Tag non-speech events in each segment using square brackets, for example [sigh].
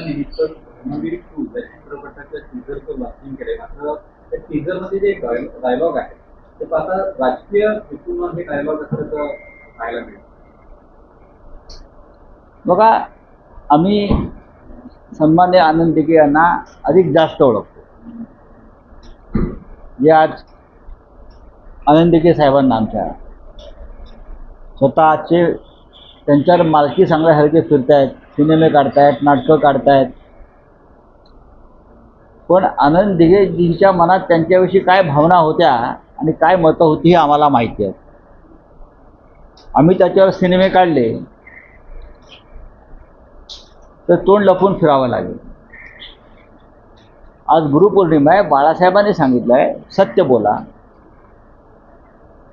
निमित्त धर्मवीर या चित्रपटाच्या टीझरचं लॉन्चिंग त्या जे डायलॉग आहे ते आता राजकीय हेतून हे डायलॉग असल्याचं पाहायला बघा आम्ही सन्मान्य आनंद दिघे यांना अधिक जास्त ओळखतो. जे आज आनंद दिघे साहेबांना आमच्या स्वतःचे त्यांच्यावर मालकी सांगण्यासारखे फिरतायत. सिनेमे काढतायत नाटकं काढतायत. पण आनंद दिघेजींच्या मनात त्यांच्याविषयी काय भावना होत्या आणि काय मतं होती हे आम्हाला माहिती आहे. आम्ही त्याच्यावर सिनेमे काढले. तर तोंड लपून फिरावं लागेल. आज गुरुपौर्णिमा आहे बाळासाहेबांनी सांगितलं आहे सत्य बोला.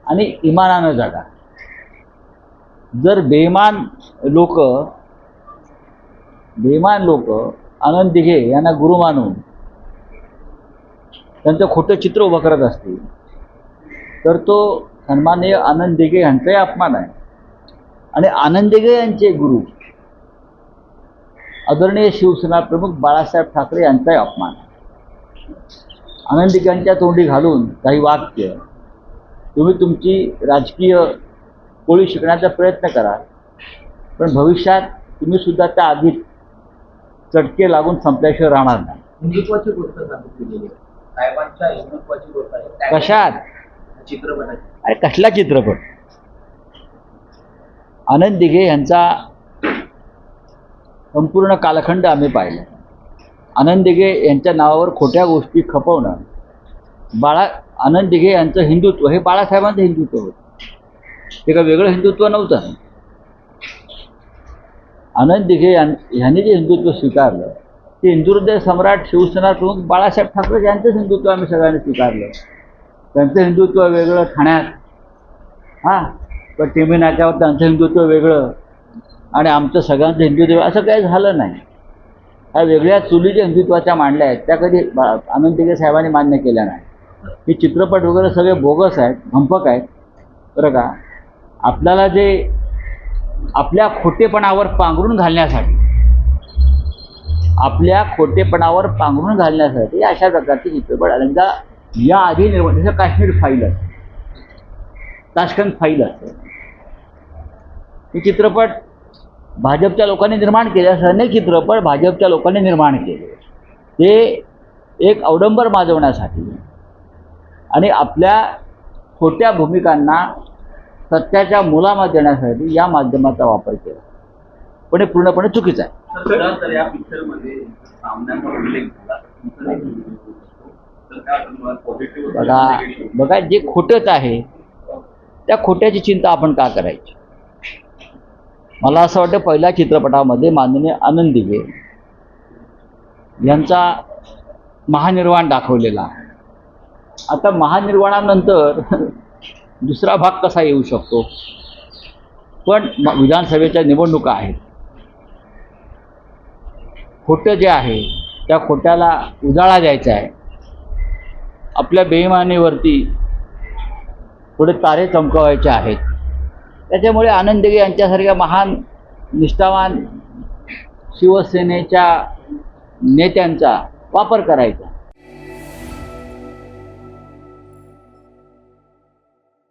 आणि इमानानं जगा. जर बेईमान लोक बेमान लोक आनंद दिघे यांना गुरु मानून त्यांचं खोटं चित्र उभं करत असतील तर तो सन्माननीय आनंद दिघे यांचाही अपमान आहे. आणि आनंद दिघे यांचे गुरु आदरणीय शिवसेना प्रमुख बाळासाहेब ठाकरे यांचाही अपमान आहे. आनंदिकांच्या तोंडी घालून काही वाक्य तुम्ही तुमची राजकीय पोळी शिकण्याचा प्रयत्न करा पण भविष्यात तुम्ही सुद्धा त्या आधीच चटके लागून संपल्याशिवाय राहणार नाही. हिंदुत्वाची गोष्ट सांगितलेली आहे. साहेबांच्या हिंदुत्वाची गोष्ट आहे. त्या कशात? चित्रपटाची अरे कसला चित्रपट? आनंद दिघे यांचा संपूर्ण कालखंड आम्ही पाहिला. आनंद दिघे यांच्या नावावर खोट्या गोष्टी खपवणं बाळा आनंद दिघे यांचं हिंदुत्व हे बाळासाहेबांचं हिंदुत्व होतं. ते का वेगळं हिंदुत्व नव्हतं. आनंद दिघे यांनी ह्यांनी जे हिंदुत्व स्वीकारलं. ते हिंदुहृदय सम्राट शिवसेना प्रमुख बाळासाहेब ठाकरे यांचंच हिंदुत्व आम्ही सगळ्यांनी स्वीकारलं. त्यांचं हिंदुत्व वेगळं ठाण्यात. हां? पण टीमी नाक्यावर त्यांचं हिंदुत्व वेगळं. आणि आमचं सगळ्यांचं हिंदुत्व असं काही झालं नाही. ह्या वेगळ्या चुली ज्या हिंदुत्वाच्या मांडल्या आहेत. त्या कधी आनंद दिघे साहेबांनी मान्य केल्या नाही. हे चित्रपट वगैरे सगळे बोगस आहेत भंपक आहेत. बरं का? आपल्याला जे आपल्या खोटेपणावर पांघरून घालण्यासाठी. आपल्या खोटेपणावर पांघरून घालण्यासाठी अशा प्रकारचे चित्रपट अनेकदा या आधी निर्माण जसं काश्मीर फाईल असते. ताशकंद फाईल असते. हे चित्रपट भाजपच्या लोकांनी निर्माण केले असं अनेक चित्रपट भाजपच्या लोकांनी निर्माण केले. ते एक अवडंबर माजवण्यासाठी आणि आपल्या खोट्या भूमिकांना सत्याच्या मुलामा देण्यासाठी या माध्यमाचा वापर केला. पण हे पूर्णपणे चुकीचं आहे. बघा बघा जे खोटंच आहे त्या खोट्याची चिंता आपण का करायची? मला असं वाटतं पहिल्या चित्रपटामध्ये माननीय आनंद दिघे यांचा महानिर्वाण दाखवलेला आता महानिर्वाणानंतर [laughs] दुसरा भाग कसा येऊ शकतो? पण विधानसभेच्या निवडणुका आहेत. खोटं जे आहे त्या खोट्याला उजाळा द्यायचा आहे. आपल्या बेईमानीवरती थोडे तारे चमकवायचे आहेत. त्याच्यामुळे आनंद यांच्यासारख्या महान निष्ठावान शिवसेनेच्या नेत्यांचा वापर करायचा.